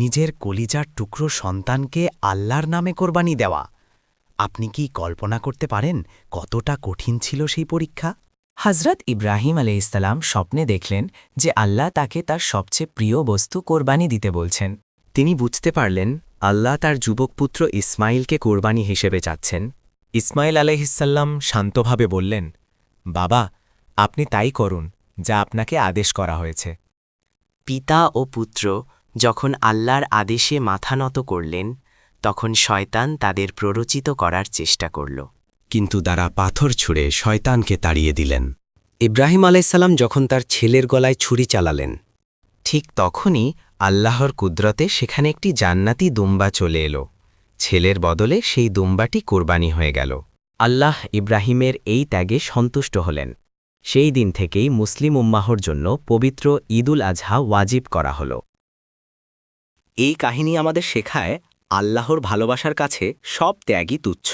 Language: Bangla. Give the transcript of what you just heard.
নিজের কলিজার টুকরো সন্তানকে আল্লাহর নামে কোরবানি দেওয়া। আপনি কি কল্পনা করতে পারেন কতটা কঠিন ছিল সেই পরীক্ষা? হজরত ইব্রাহিম আলাইসাল্লাম স্বপ্নে দেখলেন যে আল্লাহ তাকে তার সবচেয়ে প্রিয় বস্তু কোরবানি দিতে বলছেন। তিনি বুঝতে পারলেন আল্লাহ তার যুবক পুত্র ইসমাইলকে কোরবানি হিসেবে চাচ্ছেন। ইসমাইল আলহিসাল্লাম শান্তভাবে বললেন বাবা আপনি তাই করুন যা আপনাকে আদেশ করা হয়েছে। পিতা ও পুত্র যখন আল্লাহর আদেশে মাথা নত করলেন তখন শয়তান তাদের প্ররোচিত করার চেষ্টা করল। কিন্তু তারা পাথর ছুঁড়ে শয়তানকে তাড়িয়ে দিলেন। ইব্রাহিম আলাইসাল্লাম যখন তার ছেলের গলায় ছুরি চালালেন ঠিক তখনই আল্লাহর কুদরতে সেখানে একটি জান্নাতি দুম্বা চলে এলো। ছেলের বদলে সেই দুম্বাটি কোরবানি হয়ে গেল। আল্লাহ ইব্রাহিমের এই ত্যাগে সন্তুষ্ট হলেন। সেই দিন থেকেই মুসলিম উম্মাহর জন্য পবিত্র ঈদুল আজহা ওয়াজিব করা হল। এই কাহিনী আমাদের শেখায় আল্লাহর ভালোবাসার কাছে সব ত্যাগই তুচ্ছ।